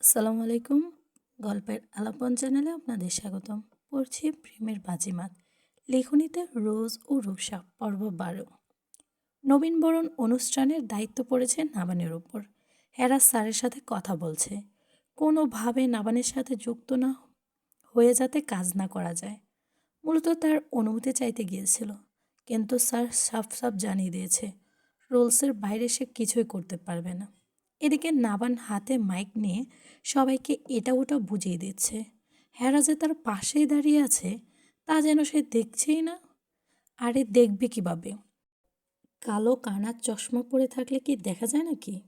আসসালামু আলাইকুম। গল্পের আলাপন চ্যানেলে আপনাদের স্বাগতম। পড়ছি প্রেমের বাজিমাত। লেখনীতে রোজ ও রূপসা, পর্ব বারো। নবীনবরণ অনুষ্ঠানের দায়িত্ব পড়েছে নাবানের ওপর হেরা স্যারের সাথে কথা বলছে। কোনোভাবে নাবানের সাথে যুক্ত না হয়ে যাতে কাজ না করা যায়। মূলত তার অনুমতি চাইতে গিয়েছিল। কিন্তু স্যার সাফ সাফ জানিয়ে দিয়েছে, রোলসের বাইরে সে কিছুই করতে পারবে না। এদিকে নাবান হাতে মাইক নিয়ে সবাইকে এটা ওটা বুঝিয়ে দিচ্ছে। হ্যারা যে তার পাশেই দাঁড়িয়ে আছে, তা যেন সে দেখছেই না। আরে দেখবে কীভাবে? কালো কানার চশমা পরে থাকলে কি দেখা যায় নাকি?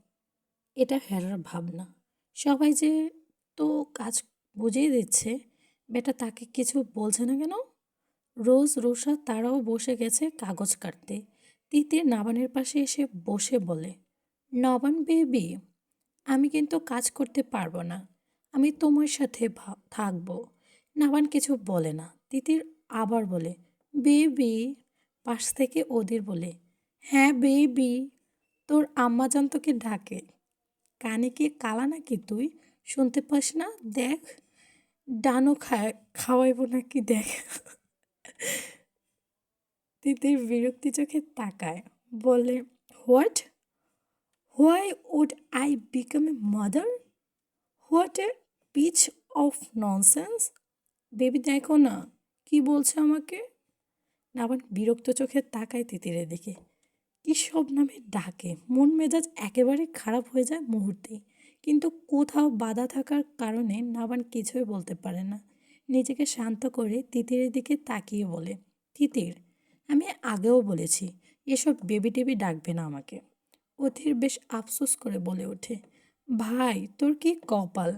এটা হেরার ভাবনা। সবাই যে তো কাজ বুঝিয়ে দিচ্ছে, বেটা তাকে কিছু বলছে না কেন? রোজ রোষা তারাও বসে গেছে কাগজ কাটতে। তিতির নাবানের পাশে এসে বসে বলে নবান বেবি, আমি কিন্তু কাজ করতে পারব না। আমি তোমার সাথে থাকব। নাবান কিছু বলে না। তিতির আবার বলে, বেবি? পাশ থেকে ওদের বলে হ্যাঁ বেবি। তোর আম্মাজান তোকে ডাকে, কানে কি কালা নাকি তুই? শুনতে পাস না? দেখ। ডানো খায়, খাওয়াইবো নাকি দেখ? তিতির বিরক্তি চোখে তাকায়, বলে, what? Why would I become a mother what a piece of nonsense baby দেখো না, কি বলছে আমাকে? নাবান বিরক্ত চোখে তাকায় তিতিরের দিকে কী সব নামে ডাকে? মন মেজাজ একেবারে খারাপ হয়ে যায় মুহূর্তেই কিন্তু কোথাও বাধা থাকার কারণে নাবান কিছুই বলতে পারে না। নিজেকে শান্ত করে তিতিরের দিকে তাকিয়ে বলে, তিতির, আমি আগেও বলেছি, এসব বেবি টেবি ডাকবে না আমাকে। অধীর বেশ আফসোস করে বলে ওঠে, ভাই, তোর কি কপাল?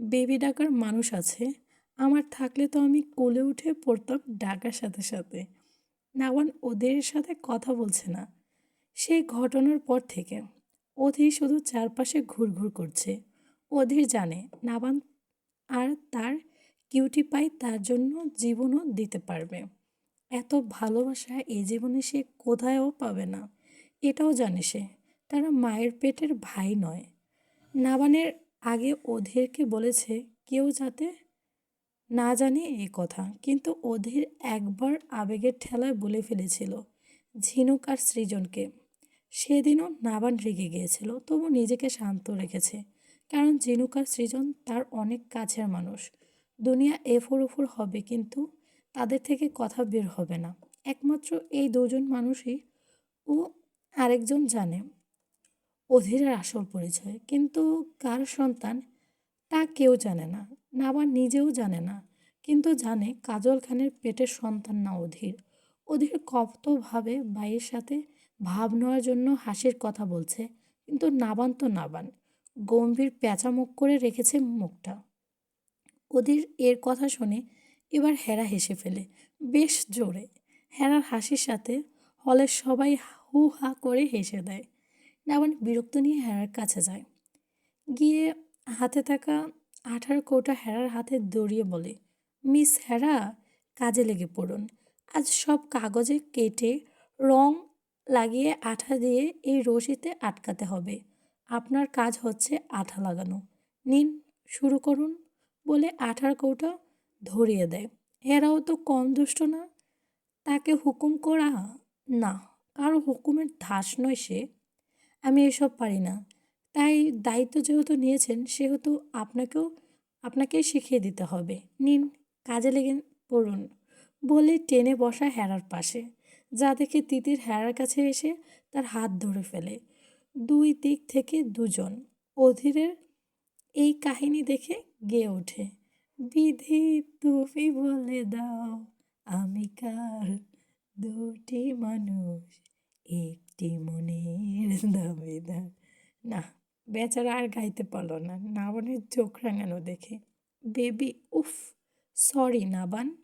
বেবি ডাকার মানুষ আছে। আমার থাকলে তো আমি কোলে উঠে পড়তাম ডাকার সাথে সাথে। নাওয়ান ওদের সাথে কথা বলছে না। সেই ঘটনার পর থেকে অধীর শুধু চারপাশে ঘুরঘুর করছে। অধীর জানে নাবান আর তার কিউটি পাই তার জন্য জীবনও দিতে পারবে। এত ভালোবাসা এই জীবনে সে কোথায়ও পাবে না। এটাও জানে সে। তারা মায়ের পেটের ভাই নয়। নাবানের আগে অধীরকে বলেছে, কেউ যাতে না জানে এ কথা। কিন্তু অধীর একবার আবেগের ঠেলায় বলে ফেলেছিল ঝিনুক আর সৃজনকে। সেদিনও নাবান রেগে গিয়েছিল, তবু নিজেকে শান্ত রেখেছে, কারণ ঝিনুক আর সৃজন তার অনেক কাছের মানুষ। দুনিয়া এফোর ওফোর হবে, কিন্তু তাদের থেকে কথা বের হবে না। একমাত্র এই দুজন মানুষই ও আরেকজন জানে। অধীরের আসল পরিচয়, কিন্তু কার সন্তান তা কেউ জানে না না আবার নিজেও জানে না, কিন্তু জানে কাজল খানের পেটের সন্তান না অধীর। অধীর কতভাবে ভাইয়ের সাথে ভাব নেওয়ার জন্য হাসির কথা বলছে, কিন্তু নাবান তো নাবান, গম্ভীর প্যাঁচা মুখ করে রেখেছে মুখটা। অধীর এর কথা শুনে এবার হেরা হেসে ফেলে, বেশ জোরে। হেরার হাসির সাথে হলের সবাই হু হা করে হেসে দেয়। নাবান বিরক্ত নিয়ে হেরার কাছে যায়। গিয়ে হাতে থাকা আঠার কৌটা হেরার হাতে দড়িয়ে বলে, মিস হেরা, কাজে লেগে পড়ুন। আজ সব কাগজে কেটে রং লাগিয়ে আঠা দিয়ে এই রশিতে আটকাতে হবে। আপনার কাজ হচ্ছে আঠা লাগানো। নিন, শুরু করুন। বলে আঠার কৌটা ধরিয়ে দেয়। হেরাও তো কম দুষ্ট না? তাকে হুকুম করা? না, কারও হুকুমের ধাস নয় সে। আমি এসব পারি না। তাই দায়িত্ব যেহেতু নিয়েছেন, সেহেতু আপনাকেও, আপনাকেই শিখিয়ে দিতে হবে। নিন, কাজে লেগে পড়ুন। বলে টেনে বসা হেরার পাশে। যা দেখে তিতির হেরার কাছে এসে তার হাত ধরে ফেলে। দুই দিক থেকে দুজন। অধীরের এই কাহিনী দেখে গেয়ে ওঠে। বিধি তুমি বলে দাও, আমি কার? দুটি মানুষ, একটি মনের দাবিদার না। বেচারা আর গাইতে পারল না। নাবানের চোখ রাঙানো দেখে। বেবি, উফ, সরি নাবান,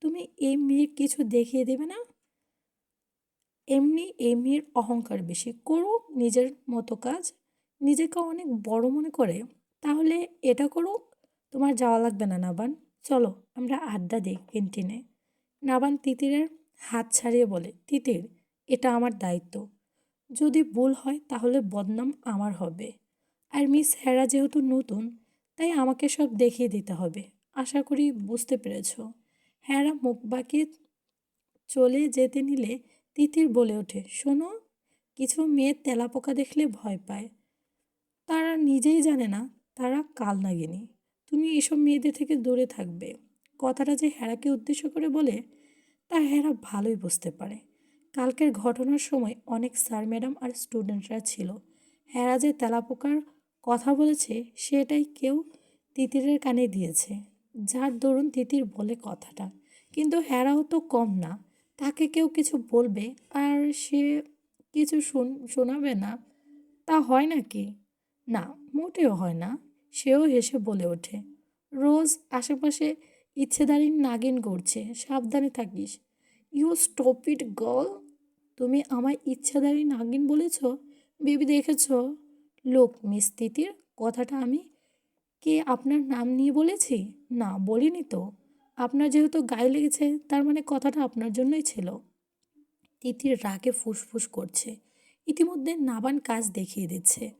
তুমি এই মেয়ের কিছু দেখিয়ে দেবে না? এমনি এই মেয়ের অহংকার বেশি। করুক নিজের মতো কাজ। নিজেকে অনেক বড় মনে করে। তাহলে এটা করুক, তোমার যাওয়া লাগবে না নাবান। চলো, আমরা আড্ডা দিই ক্যান্টিনে। নাবান তিতিরের হাত ছাড়িয়ে বলে, তিতির, এটা আমার দায়িত্ব। যদি ভুল হয় তাহলে বদনাম আমার হবে। আর মিস হেরা যেহেতু নতুন, তাই আমাকে সব দেখিয়ে দিতে হবে। আশা করি বুঝতে পেরেছ। হ্যাঁরা মুখ বাঁকিয়ে চলে যেতে নিলে তিতির বলে ওঠে, শোনো, কিছু মেয়ে তেলাপোকা দেখলে ভয় পায়। তারা নিজেই জানে না, তারা কাল নাগিনি তুমি এসব মেয়েদের থেকে দূরে থাকবে। কথাটা যে হেরাকে উদ্দেশ্য করে বলে, তা হেরা ভালোই বুঝতে পারে। কালকের ঘটনার সময় অনেক স্যার, ম্যাডাম আর স্টুডেন্টরা ছিল। হেরা যে তেলাপোকার কথা বলেছে, সেটাই কেউ তিতিরের কানে দিয়েছে। যার দরুন তিতির বলে কথাটা। কিন্তু হেরাও তো কম না। তাকে কেউ কিছু বলবে আর সে কিছু শুন, শোনাবে না। তা হয় নাকি না, মোটেও হয় না। সেও হেসে বলে ওঠে, রোজ আশেপাশে ইচ্ছেদারি নাগিন করছে, সাবধানে থাকিস। ইউ স্টপিড গল তুমি আমায় ইচ্ছাদারি নাগিন বলেছ? বেবি দেখেছ? লোক মিস তিতির কথাটা আমি কে আপনার নাম নিয়ে বলেছি? না, বলিনি তো। আপনার যেহেতু গায়ে লেগেছে, তার মানে কথাটা আপনার জন্যই ছিল। তিতির রাগে ফুসফুস করছে। ইতিমধ্যে নাবান কাজ দেখিয়ে দিচ্ছে।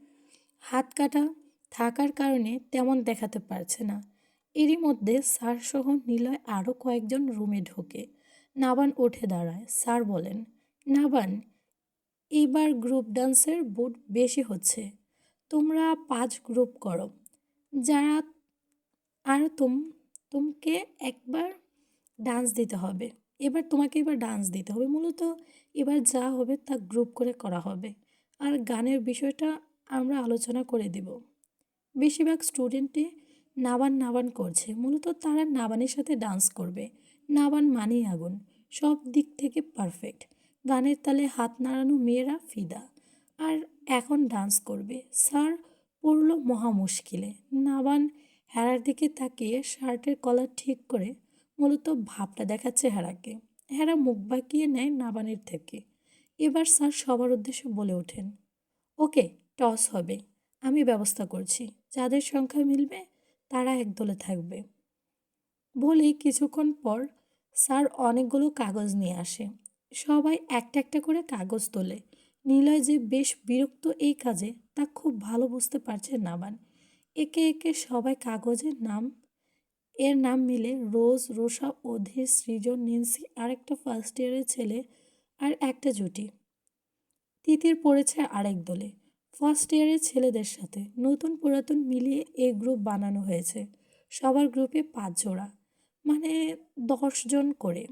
হাত কাটা থাকার কারণে তেমন দেখাতে পারছে না। এরই মধ্যে স্যারসহ নিলয় আরও কয়েকজন রুমে ঢোকে। নাবান উঠে দাঁড়ায়। স্যার বলেন নাবান এইবার গ্রুপ ডান্সের বুট বেশি হচ্ছে। তোমরা পাঁচ গ্রুপ করো। যারা আর তুম, তোমাকে একবার ডান্স দিতে হবে। এবার তোমাকে এবার ডান্স দিতে হবে। মূলত এবার যা হবে তা গ্রুপ করে করা হবে। আর গানের বিষয়টা আমরা আলোচনা করে দেব। বেশিরভাগ স্টুডেন্টে নাবান নাবান করছে। মূলত তারা নাবানের সাথে ডান্স করবে। নাবান মানি আগুন। সব দিক থেকে পারফেক্ট গানের তালে হাত নাড়ানো মেয়েরা ফিদা। আর এখন ডান্স করবে। স্যার পড়ল মহা মুশকিলে। নাবান হেরার দিকে তাকিয়ে শার্টের কলার ঠিক করে মূলত ভাবটা দেখাচ্ছে হেরাকে। হেরা মুখ বাঁকিয়ে নেয় নাবানের থেকে। এবার স্যার সবার উদ্দেশ্যে বলে ওঠেন, ওকে, টস হবে। আমি ব্যবস্থা করছি। যাদের সংখ্যা মিলবে, তারা একদলে থাকবে। বলেই কিছুক্ষণ পর স্যার অনেকগুলো কাগজ নিয়ে আসে। সবাই একটা একটা করে কাগজ তোলে। নিলয় যে বেশ বিরক্ত এই কাজে, তা খুব ভালো বুঝতে পারছে নাবান। একে একে সবাই কাগজের নাম, এর নাম মিলে রোজ রোষা অধীর, সৃজন, নিন্সি আর একটা ফার্স্ট ইয়ারের ছেলে আর একটা জুটি। তিতির পড়েছে আরেক দলে। ফার্স্ট ইয়ারের ছেলেদের সাথে নতুন পুরাতন মিলিয়ে এই গ্রুপ বানানো হয়েছে। সবার গ্রুপে পাঁচ জোড়া মানে দশজন করে।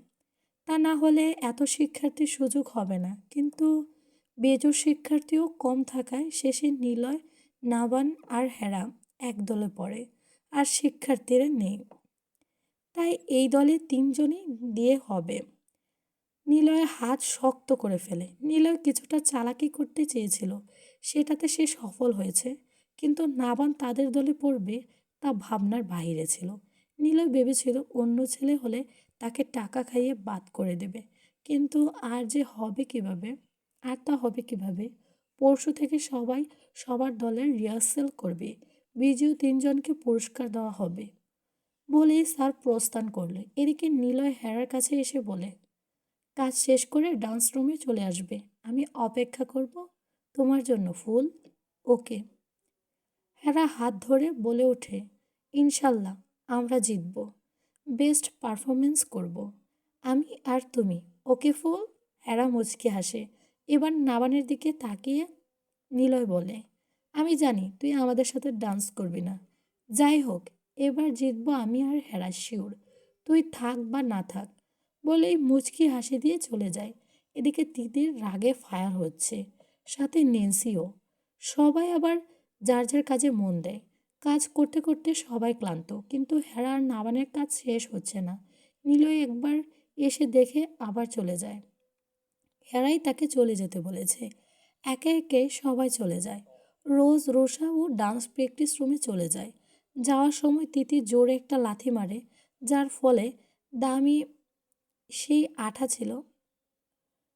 তা না হলে এত শিক্ষার্থীর সুযোগ হবে না। কিন্তু বেজোর শিক্ষার্থীও কম থাকায় শেষে নিলয়, নাবান আর হেরা এক দলে পড়ে আর শিক্ষার্থীরা নেই। তাই এই দলে তিনজনই দিয়ে হবে। নিলয় হাত শক্ত করে ফেলে। নিলয় কিছুটা চালাকি করতে চেয়েছিল। সেটাতে সে সফল হয়েছে। কিন্তু নাবান তাদের দলে পড়বে তা ভাবনার বাইরে ছিল। নিলয় ভেবেছিল অন্য ছেলে হলে তাকে টাকা খাইয়ে বাদ করে দেবে। কিন্তু আর যে হবে কীভাবে? আর তা হবে কীভাবে? পরশু থেকে সবাই সবার দলের রিহার্সেল করবে। বিজয়ী তিনজনকে পুরস্কার দেওয়া হবে বলেই স্যার প্রস্থান করলে। এদিকে নিলয় হেরার কাছে এসে বলে, কাজ শেষ করে ডান্স রুমে চলে আসবে। আমি অপেক্ষা করব তোমার জন্য ফুল। ওকে। হেরা হাত ধরে বলে ওঠে, ইনশাল্লাহ, আমরা জিতব। বেস্ট পারফরমেন্স করব। আমি আর তুমি, ওকে ফুল হেরা মুচকি হাসে। এবার নাবানের দিকে তাকিয়ে নিলয় বলে, আমি জানি তুই আমাদের সাথে ডান্স করবি না। যাই হোক, এবার জিতবো আমি আর হেরা শিওর তুই থাক বা না থাক। বলেই মুচকি হাসি দিয়ে চলে যায়। এদিকে তিতির রাগে ফায়ার হচ্ছে। সাথে নেন্সিও। সবাই আবার যার যার কাজে মন দেয়। কাজ করতে করতে সবাই ক্লান্ত। কিন্তু হেরা আর নাবানের কাজ শেষ হচ্ছে না। নীলয় একবার এসে দেখে আবার চলে যায়। হেরাই তাকে চলে যেতে বলেছে। একে একে সবাই চলে যায়। রোজ রোষা ও ডান্স প্র্যাকটিস রুমে চলে যায়। যাওয়ার সময় তিতি জোরে একটা লাথি মারে, যার ফলে দামি সেই আঠা ছিল,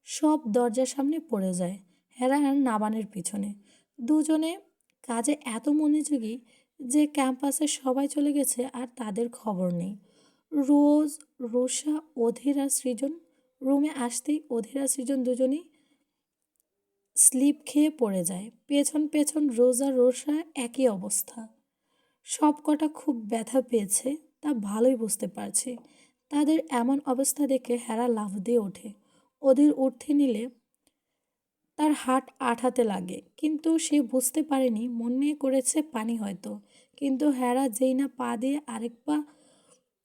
সব দরজার সামনে পড়ে যায় হেরা নাবানের পিছনে। দুজনে কাজে এত মনোযোগী যে ক্যাম্পাসে সবাই চলে গেছে আর তাদের খবর নেই। রোজ রোষা, অধীরা সৃজন রুমে আসতেই অধীরা সৃজন দুজনেই স্লিপ খেয়ে পড়ে যায়। পেছন পেছন রোজ আর রোষা একই অবস্থা। সব কটা খুব ব্যথা পেয়েছে, তা ভালোই বুঝতে পারছি। তাদের এমন অবস্থা দেখে হেরা লাফ দিয়ে ওঠে। ওদের উঠতে নিলে তার হাট আঠাতে লাগে। কিন্তু সে বুঝতে পারেনি, মনে করেছে পানি হয়তো। কিন্তু হেরা যেই না পা দিয়ে আরেক পা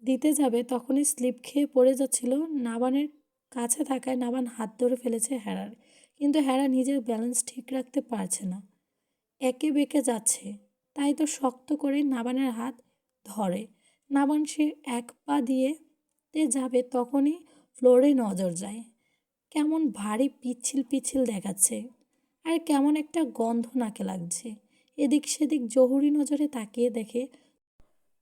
দিতে যাবে, তখনই স্লিপ খেয়ে পড়ে যাচ্ছিল। নাবানের কাছে থাকায় নাবান হাত ধরে ফেলেছে হেরার। কিন্তু হেরা নিজের ব্যালেন্স ঠিক রাখতে পারছে না। একে বেঁকে যাচ্ছে। তাই তো শক্ত করে নাবানের হাত ধরে। নাবান সে এক পা দিয়ে যাবে, তখনই ফ্লোরে নজর যায়। কেমন ভারী পিচ্ছিল পিচ্ছিল দেখাচ্ছে আর কেমন একটা গন্ধ নাকে লাগছে। এদিক সেদিক জহুরি নজরে তাকিয়ে দেখে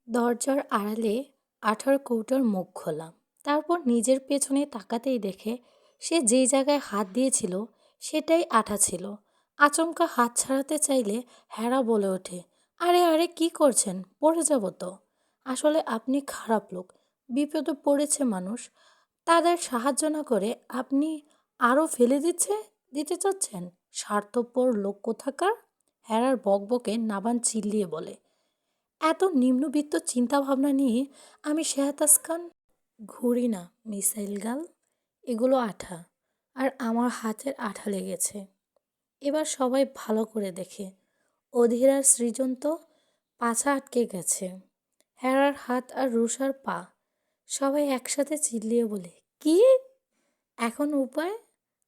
দরজার আড়ালে আঠার কৌটোর মুখ খোলা। তারপর নিজের পেছনে তাকাতেই দেখে সে যেই জায়গায় হাত দিয়েছিল সেটাই আঠা ছিল। আচমকা হাত ছাড়াতে চাইলে হেরা বলে ওঠে, আরে আরে, কি করছেন? পড়ে যাব তো। আসলে আপনি খারাপ লোক, বিপদে পড়েছে মানুষ। তাদের সাহায্য না করে আপনি আরও ফেলে দিচ্ছে, দিতে চাচ্ছেন? স্বার্থপর লোক কোথাকার? হেরার বকবকে নাবান চিল্লিয়ে বলে, এত নিম্নবিত্ত চিন্তাভাবনা নিয়ে আমি শেহাতাস খান, ঘুরি না, মিসাইল গাল। এগুলো আঠা, আর আমার হাতের আঠা লেগেছে। এবার সবাই ভালো করে দেখে, অধীরার সৃজন তো পাছা আটকে গেছে। হেরার হাত আর রুষার পা, সবাই একসাথে চিল্লিয়ে বলে কি? এখন উপায়?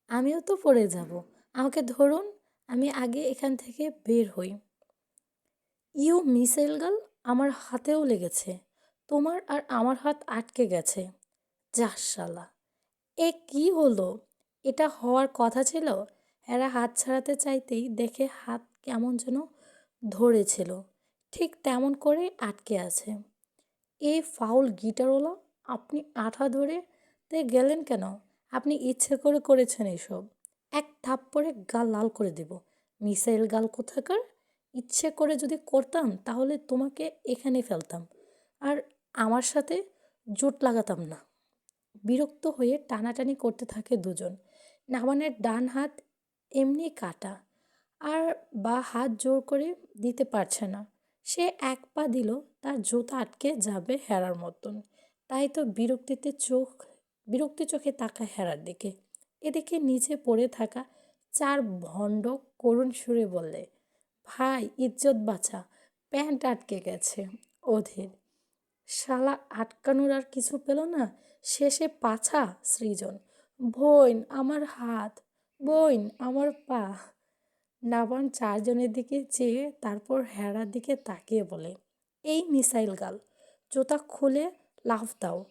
আমিও তো পড়ে যাব। আমাকে ধরুন, আমি আগে এখান থেকে বের হই। ইউ মিসাইল গাল আমার হাতেও লেগেছে। তোমার আর আমার হাত আটকে গেছে। যাস এ কি হলো? এটা হওয়ার কথা ছিল? এরা হাত ছাড়াতে চাইতেই দেখে হাত কেমন যেন ধরেছিল। ঠিক তেমন করে আটকে আছে। এই ফাউল গিটারওয়ালা, আপনি আঠা ধরে তে গেলেন কেন? আপনি ইচ্ছে করে করেছেন এসব। এক থাপ্পড়ে গাল লাল করে দেব। মিসাইল গাল কোথাকার? ইচ্ছে করে যদি করতাম, তাহলে তোমাকে এখানে ফেলতাম। আর আমার সাথে জোট লাগাতাম না। বিরক্ত হয়ে টানাটানি করতে থাকে দুজন। নাবানের ডান হাত এমনি কাটা। আর বা হাত জোর করে দিতে পারছে না। সে এক পা দিল, তার জুতা আটকে যাবে হেরার মতন। তাই তো বিরক্তিতে চোখ বিরক্তি চোখে তাকায় হেরার দিকে। এদিকে নিচে পড়ে থাকা চার ভণ্ড করুণ সুরে বললে, ভাই, ইজ্জত বাঁচা প্যান্ট আটকে গেছে, অধীর। শালা আটকানোর আর কিছু পেল না, শেষে পাছা সৃজন। বইন আমার হাত, বইন আমার পা। নাবান চারজনের দিকে চেয়ে তারপর হেরার দিকে তাকিয়ে বলে, এই মিসাইল গাল, জুতা খুলে লাফ দাও।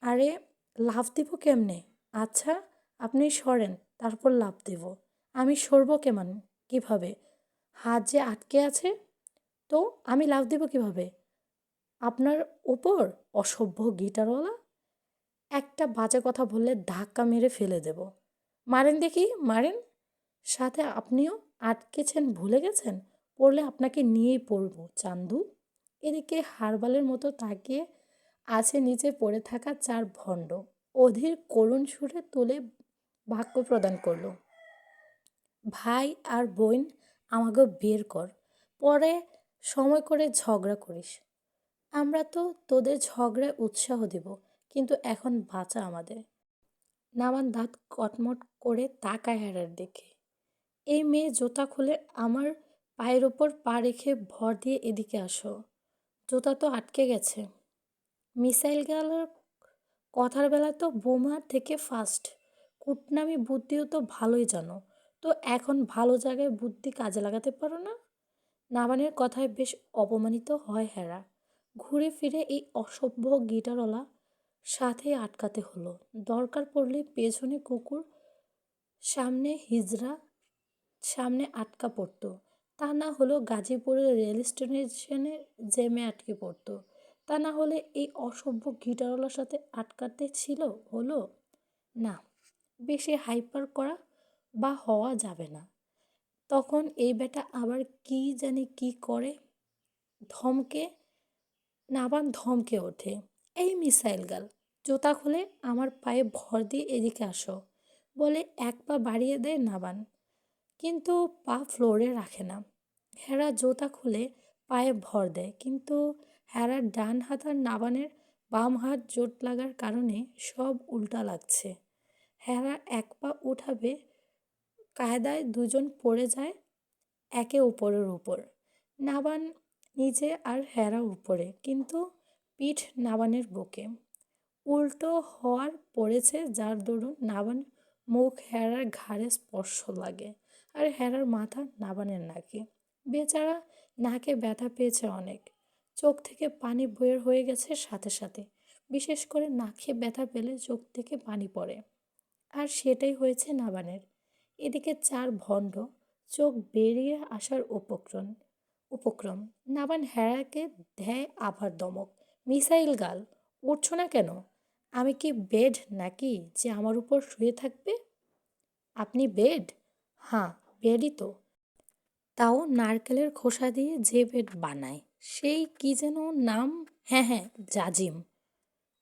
আরে লাফ দিব কেমনে? আচ্ছা আপনি সরেন, তারপর লাফ দেব। আমি সরব কেমন? কীভাবে? হাত যে আটকে আছে? তো, আমি লাফ দেব কীভাবে? আপনার উপর? অসভ্য গিটারওয়ালা? একটা বাজে কথা বললে ধাক্কা মেরে ফেলে দেব। মারেন দেখি, মারেন। সাথে আপনিও আটকেছেন, ভুলে গেছেন? পড়লে আপনাকে নিয়েই পড়ব, চান্দু। এদিকে হারবালের মতো তাকিয়ে আছে নিচে পড়ে থাকা চার ভণ্ড। অধীর করুণ সুরে তুলে বাক্য প্রদান করল, ভাই আর বোন আমাকে বের কর। পরে সময় করে ঝগড়া করিস। আমরা তো তোদের ঝগড়ায় উৎসাহ দেব, কিন্তু এখন বাঁচা আমাদের নামান দাঁত কটমট করে তাকায় হেরার দেখে এই মেয়ে জোতা খুলে আমার পায়ের ওপর পা রেখে ভর দিয়ে এদিকে আসো। জোতা তো আটকে গেছে। মিসাইল গেলার কথার বেলা তো বোমার থেকে ফাস্ট কুটনামি বুদ্ধিও তো ভালোই জানো। তো এখন ভালো জায়গায় বুদ্ধি কাজে লাগাতে পারো না? নাবানের কথায় বেশ অপমানিত হয় হেরা। ঘুরে ফিরে এই অসভ্য গিটারওয়ালা সাথে আটকাতে হলো। দরকার পড়লে পেছনে কুকুর, সামনে হিজড়া, সামনে আটকা পড়তো। তা না হলেও গাজীপুরের রেল স্টেশনে জ্যামে আটকে পড়তো। তা না হলে এই অসভ্য গিটারওয়ালার সাথে আটকাতে ছিল হলো? না, বেশি হাইপার করা বা হওয়া যাবে না। তখন এই বেটা আবার কি জানি কি করে? ধমকে? নাবান ধমকে ওঠে। এই মিসাইল গাল জোতা খুলে আমার পায়ে ভর দিয়ে এদিকে আসো। বলে এক পা বাড়িয়ে দেয় নাবান। কিন্তু পা ফ্লোরে রাখে না। হেরা জোতা খুলে পায়ে ভর দেয়। কিন্তু হ্যারার ডান হাত আর নাবানের বাম হাত জোট লাগার কারণে সব উল্টা লাগছে। হ্যারা এক পা উঠাবে, কায়দায় দুজন পড়ে যায় একে উপরের উপর। নাবান নিচে আর হেরা উপরে, কিন্তু পিঠ নাবানের বুকে। উল্টো হওয়ার পড়েছে, যার দরুন নাবান মুখ হেরার ঘাড়ে স্পর্শ লাগে আর হেরার মাথা নাবানের নাকে। বেচারা নাকে ব্যথা পেয়েছে অনেক। চোখ থেকে পানি বের হয়ে গেছে সাথে সাথে। বিশেষ করে নাকে ব্যথা পেলে চোখ থেকে পানি পড়ে। আর সেটাই হয়েছে নাবানের। এদিকে চার ভণ্ড চোখ বেরিয়ে আসার উপক্রম উপক্রম। নাবান হেরাকে দেয় আবার দমক। মিসাইল গাল, উঠছ না কেন? আমি কি বেড নাকি যে আমার উপর শুয়ে থাকবে? আপনি বেড? হ্যাঁ বেডই তো। তাও নারকেলের খোসা দিয়ে যে বেড বানায়। সেই কি যেন নাম? হ্যাঁ হ্যাঁ জাজিম।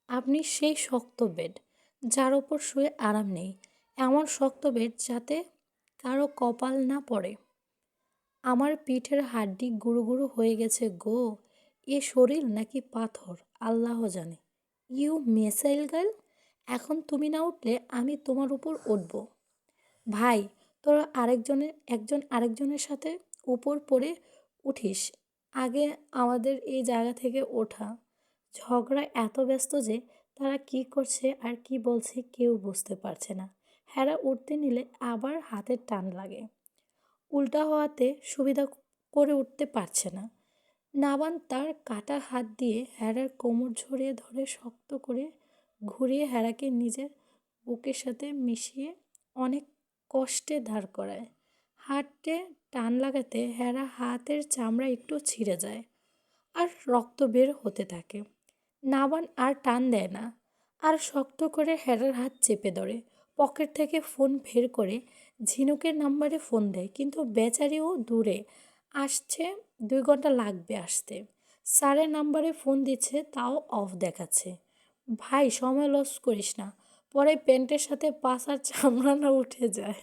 আপনি সেই শক্ত বেড, যার ওপর শুয়ে আরাম নেই, এমন শক্ত বেড যাতে কারও কপাল না পড়ে। আমার পিঠের হাড্ডি গুঁড়ো গুঁড়ো হয়ে গেছে গো, এ শরীর নাকি পাথর, আল্লাহ জানে। ইউ মেসাইল গার্ল, এখন তুমি না উঠলে আমি তোমার উপর উঠব। ভাই, তোরা আরেকজনের, একজন আরেকজনের সাথে উপর পড়ে উঠিস আগে আমাদের এই জায়গা থেকে ওঠা। ঝগড়া এত ব্যস্ত যে তারা কি করছে আর কি বলছে কেউ বুঝতে পারছে না। হেরা উঠতে নিলে আবার হাতের টান লাগে। উল্টা হওয়াতে সুবিধা করে উঠতে পারছে না। নাবান তার কাটা হাত দিয়ে হেরার কোমর ঝরিয়ে ধরে শক্ত করে ঘুরিয়ে হেরাকে নিজের বুকের সাথে মিশিয়ে অনেক কষ্টে দাঁড় করায়। হাতে টান লাগাতে হেরা হাতের চামড়া একটু ছিঁড়ে যায় আর রক্ত বের হতে থাকে। নাবান আর টান দেয় না। আর শক্ত করে হেরার হাত চেপে ধরে। পকেট থেকে ফোন বের করে। ঝিনুকের নাম্বারে ফোন দেয়, কিন্তু বেচারিও দূরে। আসছে, দুই ঘণ্টা লাগবে আসতে। স্যারের নাম্বারে ফোন দিচ্ছে, তাও অফ দেখাচ্ছে। ভাই, সময় লস করিস না। পরে প্যান্টের সাথে পাশার চামড়া না উঠে যায়।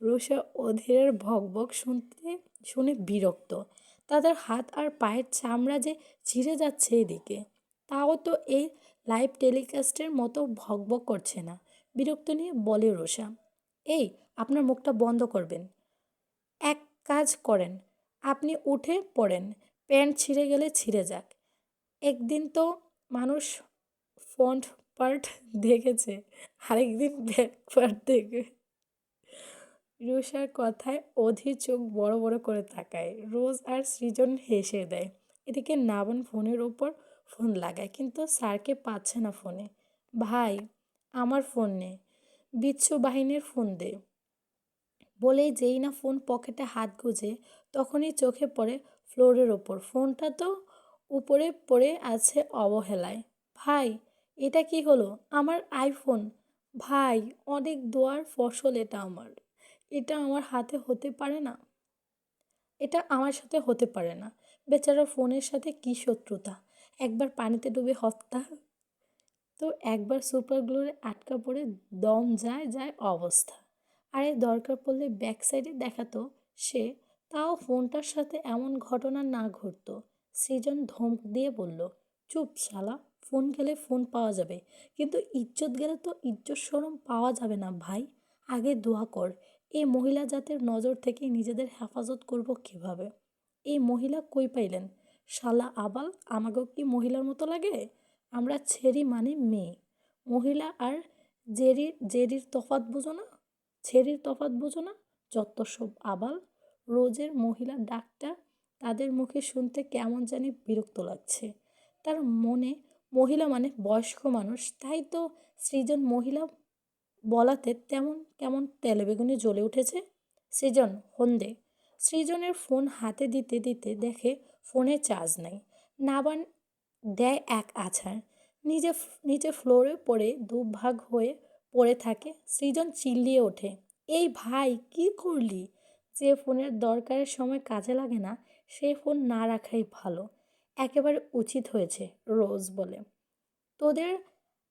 রুষা অধীরের ভকভক শুনতে, শুনে বিরক্ত। তাদের হাত আর পায়ের চামড়া যে ছিঁড়ে যাচ্ছে এদিকে, তাও তো এই লাইভ টেলিকাস্টের মতো ভকভক করছে না। বিরক্ত নিয়ে বলে রোষা এই, আপনার মুখটা বন্ধ করবেন। এক কাজ করেন, আপনি উঠে পড়েন, প্যান্ট ছিঁড়ে গেলে ছিঁড়ে যাক। একদিন তো মানুষ ফ্রন্ট পার্ট দেখেছে, আরেকদিন ব্যাক পার্ট দেখে রুষার কথায় অধীর চোখ বড় বড় করে তাকায়। রোজ আর সৃজন হেসে দেয়। এদিকে নাবন ফোনের ওপর ফোন লাগায়, কিন্তু স্যারকে পাচ্ছে না ফোনে। ভাই, আমার ফোন নে। বিচ্ছু বাহিনীর ফোন দে। বলেই যেই না ফোন পকেটে হাত গুজে, তখনই চোখে পড়ে ফ্লোরের ওপর। ফোনটা তো উপরে পড়ে আছে অবহেলায়। ভাই, এটা কি হলো? আমার আইফোন? ভাই, অনেক দোয়ার ফসল এটা আমার। এটা আমার হাতে হতে পারে না? এটা আমার সাথে হতে পারে না। বেচারা ফোনের সাথে কী শত্রুতা? একবার পানিতে ডুবে হত্যা, তো একবার সুপার গ্লোরে আটকা পড়ে দম যায় যায় অবস্থা। আরে দরকার পড়লে ব্যাক সাইডে দেখাতো সে, তাও ফোনটার সাথে এমন ঘটনা না ঘটতো। সৃজন ধমক দিয়ে বলল, চুপ শালা, ফোন গেলে ফোন পাওয়া যাবে। কিন্তু ইজ্জত গেলে তো ইজ্জত সরম পাওয়া যাবে না ভাই। আগে দোয়া কর এই মহিলা জাতের নজর থেকে নিজেদের হেফাজত করব কীভাবে? এই মহিলা কই পাইলেন? শালা আবাল আমাকেও কি মহিলার মতো লাগে? আমরা ছেড়ি মানে মেয়ে। মহিলা আর জেরির জেরির তফাত বুঝো না? ছেড়ির তফাত বুঝো না? যত সব আবাল, রোজের মহিলা ডাকটা তাদের মুখে শুনতে কেমন জানি বিরক্ত লাগছে। তার মনে মহিলা মানে বয়স্ক মানুষ, তাই তো সৃজন মহিলা বলাতে তেমন কেমন তেলেবেগুনে জ্বলে উঠেছে? সৃজন, হন্দে। সৃজনের ফোন হাতে দিতে দিতে দেখে ফোনে চার্জ নেই। নাবান দেয় এক আছাড়। নিজে নিচে ফ্লোরে পড়ে দুভাগ হয়ে পড়ে থাকে। সৃজন চিল্লিয়ে ওঠে, এই ভাই, কি করলি? যে ফোনের দরকারের সময় কাজে লাগে না সেই ফোন না রাখাই ভালো। একেবারে উচিত হয়েছে, রোজ বলে। তোদের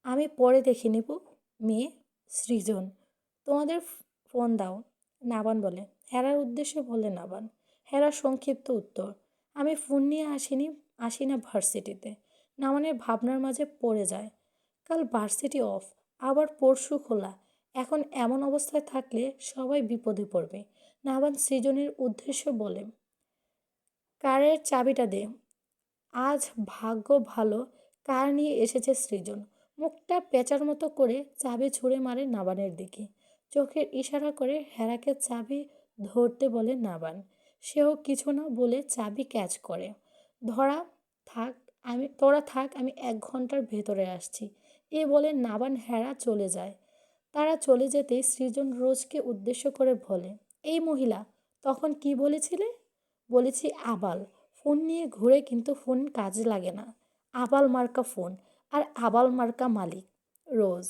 আমি পরে দেখে নেব, মেয়ে। সৃজন, তোমাদের ফোন দাও। নাবান বলে, হেরার উদ্দেশ্যে বলে নাবান হেরার সংক্ষিপ্ত উত্তর, আমি ফোন নিয়ে আসিনি, আসি না ভার্সিটিতে। নামানের ভাবনার মাঝে পড়ে যায়, কাল ভার্সিটি অফ, আবার পরশু খোলা, এখন এমন অবস্থায় থাকলে সবাই বিপদে পড়বে। নাবান সৃজনের উদ্দেশ্য বলে, কারের চাবিটা দে। আজ ভাগ্য ভালো, কার নিয়ে এসেছে সৃজন? মুখটা পেঁচার মতো করে চাবি ছুঁড়ে মারে নাবানের দিকে। চোখের ইশারা করে হেরাকে চাবি ধরতে বলে নাবান। সেও কিছু না বলে চাবি ক্যাচ করে। ধরা থাক, আমি, তোরা থাক, আমি এক ঘণ্টার ভেতরে আসছি। এ বলে নাবান হেরা চলে যায়। তারা চলে যেতেই সৃজন রোজকে উদ্দেশ্য করে বলে, এই মহিলা, তখন কি বলেছিলে? বলেছি আবাল। ফোন নিয়ে ঘুরে কিন্তু ফোন কাজে লাগে না। আবাল মার্কা ফোন। আর আবাল মার্কা মালিক, রোজ।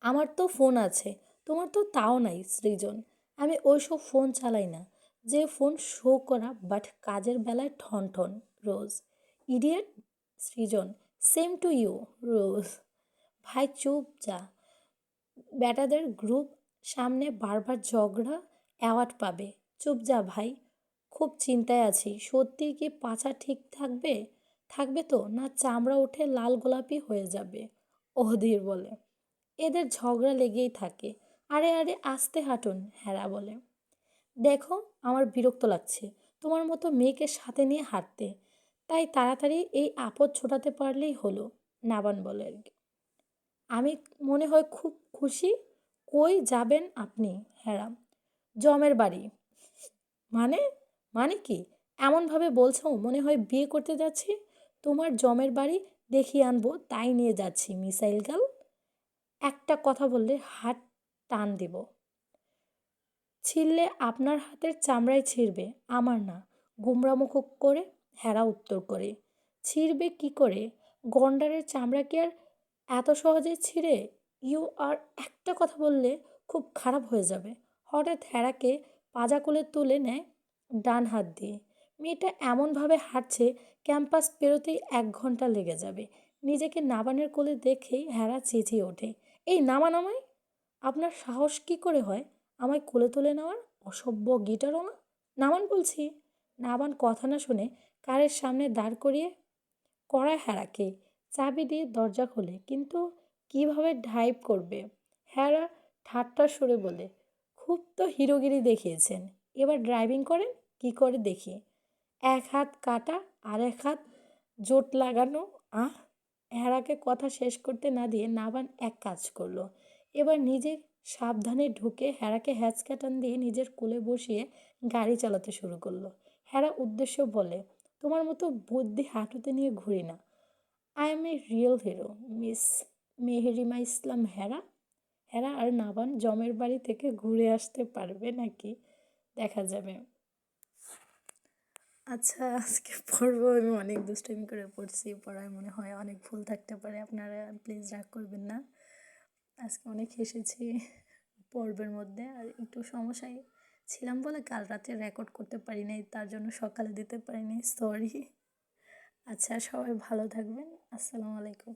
আমার তো ফোন আছে, তোমার তো তাও নাই, সৃজন। আমি ওইসব ফোন চালাই না, যে ফোন শো করা বাট কাজের বেলায় ঠন ঠন, Rose. Idiot, Srijan same to you Rose. ভাই, চুপ যা। ব্যাটাদের গ্রুপ সামনে বারবার ঝগড়া অ্যাওয়ার্ড পাবে। চুপ যা ভাই, খুব চিন্তায় আছি সত্যি কি পাছা ঠিক থাকবে? থাকবে তো? না চামড়া উঠে লাল গোলাপি হয়ে যাবে, অধীর বলে। এদের ঝগড়া লেগেই থাকে। আরে আরে, আস্তে হাঁটুন হেরা বলে। দেখো, আমার বিরক্ত লাগছে। তোমার মতো মেয়েকে সাথে নিয়ে হাঁটতে। তাই তাড়াতাড়ি এই আপদ ছোটাতে পারলেই হলো, নাবান বলে। আর কি আমি মনে হয় খুব খুশি। কই যাবেন আপনি হেরাম জমের বাড়ি। মানে মানে কি? এমনভাবে বলছো, মনে হয় বিয়ে করতে যাচ্ছি? তোমার জমের বাড়ি দেখিয়ে আনব, তাই নিয়ে যাচ্ছি, মিসাইল গাল। একটা কথা বললে হাত টান দিব। ছিঁড়লে আপনার হাতের চামড়ায় ছিঁড়বে, আমার না। গুমরামুখ করে হেরা উত্তর করে। ছিঁড়বে কি করে? গন্ডারের চামড়া কি আর এত সহজে ছিঁড়ে? ইউ আর একটা কথা বললে খুব খারাপ হয়ে যাবে। হঠাৎ হেরাকে পাজা কোলে তুলে নেয় ডান হাত দিয়ে। মেয়েটা এমনভাবে হাঁটছে ক্যাম্পাস পেরোতেই এক ঘণ্টা লেগে যাবে। নিজেকে নাবানের কোলে দেখেই হেরা চেঁচিয়ে ওঠে। এই নামা নামাই আপনার সাহস কি করে হয়? আমায় কোলে তুলে নেওয়ার? অসভ্য গিটারও না? নামান বলছি, নাবান কথা না শুনে কারের সামনে দাঁড় করিয়ে কড়ায় হেরাকে চাবি দিয়ে দরজা খোলে। কিন্তু কীভাবে ড্রাইভ করবে? হেরা ঠাট্টা সরে বলে, খুব তো হিরোগিরি দেখিয়েছেন। এবার ড্রাইভিং করেন? কি করে দেখি? এক হাত কাটা আর এক হাত জোট লাগানো, আহ হেরাকে কথা শেষ করতে না দিয়ে নাবান এক কাজ করল। এবার নিজে সাবধানে ঢুকে হেরাকে হ্যাচকাটান দিয়ে নিজের কোলে বসিয়ে গাড়ি চালাতে শুরু করল। হেরা উদ্দেশ্য বলে, তোমার মতো বুদ্ধি হাঁটুতে নিয়ে ঘুরি না। I am a real hero miss Meherima Islam Hera. Hera আর নাবান জমের বাড়ি থেকে ঘুরে আসতে পারবে নাকি, দেখা যাবে। আচ্ছা আজকে পড়ব। আমি অনেক দুষ্টামি করে পড়ছি, পড়ায় মনে হয় অনেক ভুল থাকতে পারে। আপনারা প্লিজ রাগ করবেন না। আজকে অনেক হেসেছি পর্বের মধ্যে। আর একটু সমস্যায় ছিলাম বলে কাল রাতে রেকর্ড করতে পারি নাই, তার জন্য সকালে দিতে পারিনি সরি আচ্ছা সবাই ভালো থাকবেন। আসসালামু আলাইকুম।